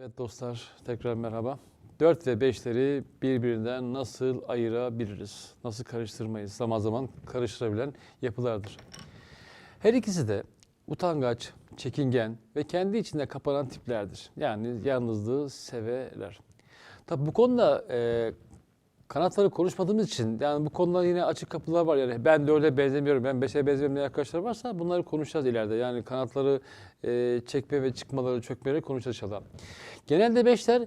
Evet dostlar tekrar merhaba. 4 ve 5'leri birbirinden nasıl ayırabiliriz? Nasıl karıştırmayız? Zaman zaman karıştırabilen yapılardır. Her ikisi de utangaç, çekingen ve kendi içinde kapanan tiplerdir. Yani yalnızlığı severler. Tabi bu konuda e, kanatları konuşmadığımız için yani bu konuda yine açık kapılar var. Yani ben dörde benzemiyorum, ben beşe benzemiyorum diye arkadaşlar varsa bunları konuşacağız ileride. Yani kanatları e, çekme ve çıkmaları, çökmeleri konuşacağız inşallah. Genelde beşler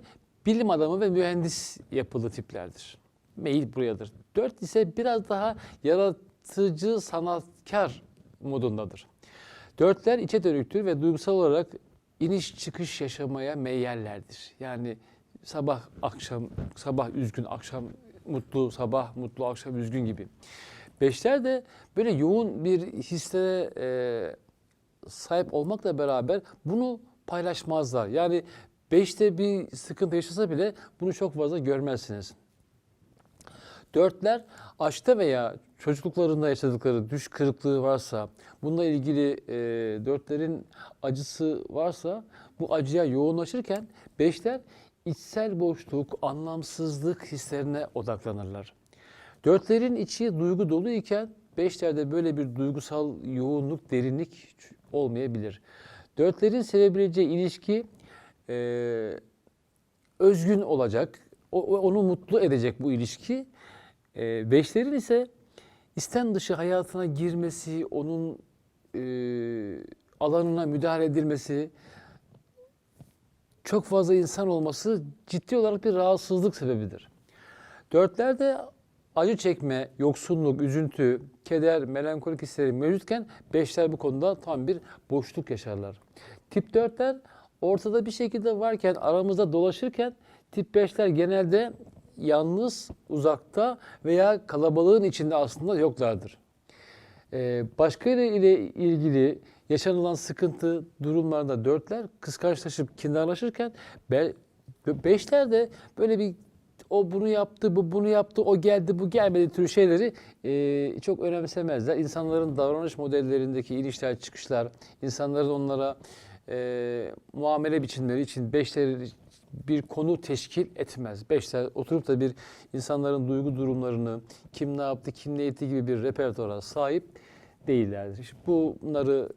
bilim adamı ve mühendis yapılı tiplerdir. Meyil burayadır. Dört ise biraz daha yaratıcı, sanatkar modundadır. Dörtler içe dönüktür ve duygusal olarak iniş çıkış yaşamaya meyyallerdir. Yani sabah akşam, sabah üzgün, akşam mutlu, sabah mutlu, akşam üzgün gibi. Beşler de böyle yoğun bir hislere e, sahip olmakla beraber bunu paylaşmazlar. Yani beşte bir sıkıntı yaşasa bile bunu çok fazla görmezsiniz. Dörtler aşkta veya çocukluklarında yaşadıkları düş kırıklığı varsa, bununla ilgili e, dörtlerin acısı varsa bu acıya yoğunlaşırken beşler içsel boşluk, anlamsızlık hislerine odaklanırlar. Dörtlerin içi duygu dolu iken beşlerde böyle bir duygusal yoğunluk, derinlik olmayabilir. Dörtlerin sevebileceği ilişki e, özgün olacak, o- onu mutlu edecek bu ilişki. E, beşlerin ise isten dışı hayatına girmesi, onun e, alanına müdahale edilmesi, çok fazla insan olması ciddi olarak bir rahatsızlık sebebidir. Dörtlerde acı çekme, yoksunluk, üzüntü, keder, melankolik hisleri mevcutken beşler bu konuda tam bir boşluk yaşarlar. Tip dörtler ortada bir şekilde varken, aramızda dolaşırken tip beşler genelde yalnız, uzakta veya kalabalığın içinde aslında yoklardır. Ee, başkaları ile ilgili yaşanılan sıkıntı durumlarda dörtler kıskançlaşıp kindarlaşırken be, beşler de böyle bir o bunu yaptı, bu bunu yaptı, o geldi, bu gelmedi türü şeyleri e, çok önemsemezler. İnsanların davranış modellerindeki inişler, çıkışlar, insanların onlara e, muamele biçimleri için beşleri bir konu teşkil etmez. Beşler oturup da bir insanların duygu durumlarını, kim ne yaptı, kim ne etti gibi bir repertuara sahip değillerdir. İşte bunları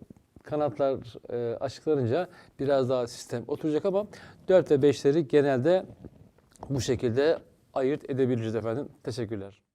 kanatlar e, açıklanınca biraz daha sistem oturacak ama 4 ve 5'leri genelde bu şekilde ayırt edebiliriz efendim. Teşekkürler.